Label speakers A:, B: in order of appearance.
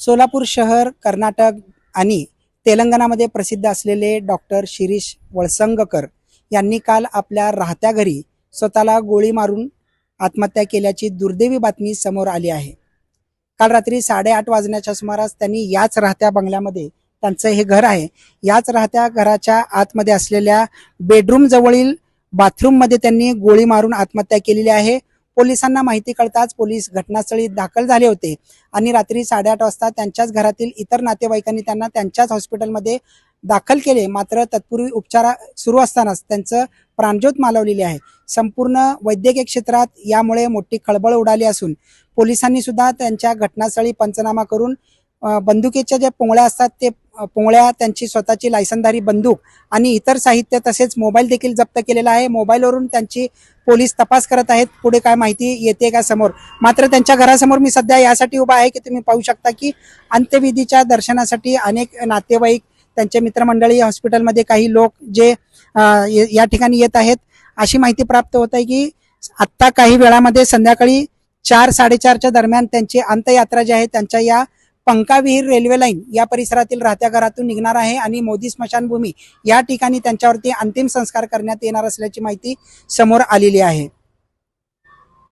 A: सोलापूर शहर कर्नाटक आणि तेलंगणामध्ये प्रसिद्ध असलेले डॉक्टर शिरीष वळसंगकर यांनी काल आपल्या राहत्या घरी स्वतःला गोळी मारून आत्महत्या केल्याची दुर्दैवी बातमी समोर आली आहे. काल रात्री साडेआठ वाजण्याच्या सुमारास त्यांनी याच राहत्या बंगल्यामध्ये त्यांचं हे घर आहे याच राहत्या घराच्या आतमध्ये असलेल्या बेडरूम जवळील बाथरूममध्ये त्यांनी गोळी मारून आत्महत्या केलेली आहे. पोलिसांना माहिती कळताच पोलीस घटनास्थळी दाखल झाले होते. आणि रात्री साडेआठ वाजता त्यांच्याच घरातील इतर नातेवाईकांनी त्यांना त्यांच्याच हॉस्पिटलमध्ये दाखल केले. मात्र तत्पूर्वी उपचार सुरू असतानाच त्यांचं प्राणज्योत मालवलेली आहे. संपूर्ण वैद्यकीय क्षेत्रात यामुळे मोठी खळबळ उडाली असून पोलिसांनी सुद्धा त्यांच्या घटनास्थळी पंचनामा करून बंदुकीच्या ज्या पोंगळ्या असतात ते पोंगळ्या त्यांची स्वतःची लायसनधारी बंदूक आणि इतर साहित्य तसेच मोबाईल देखील जप्त केलेला आहे. मोबाईलवरून त्यांची पोलीस तपास करत आहेत. पुढे काय माहिती येते का समोर? मात्र त्यांच्या घरासमोर मी सध्या यासाठी उभा आहे की तुम्ही पाहू शकता की अंत्यविधीच्या दर्शनासाठी अनेक नातेवाईक त्यांचे मित्रमंडळी हॉस्पिटलमध्ये काही लोक जे या ठिकाणी येत आहेत. अशी माहिती प्राप्त होत आहे की आत्ता काही वेळामध्ये संध्याकाळी चार साडेचारच्या दरम्यान त्यांची अंत्ययात्रा जी आहे त्यांच्या या पंकाविहीर रेल्वे लाईन या परिसरातील राहत्या घरातून निघणार आहे आणि मोदी स्मशानभूमी या ठिकाणी त्यांच्यावरती अंतिम संस्कार करण्यात येणार असल्याची माहिती समोर आलेली आहे.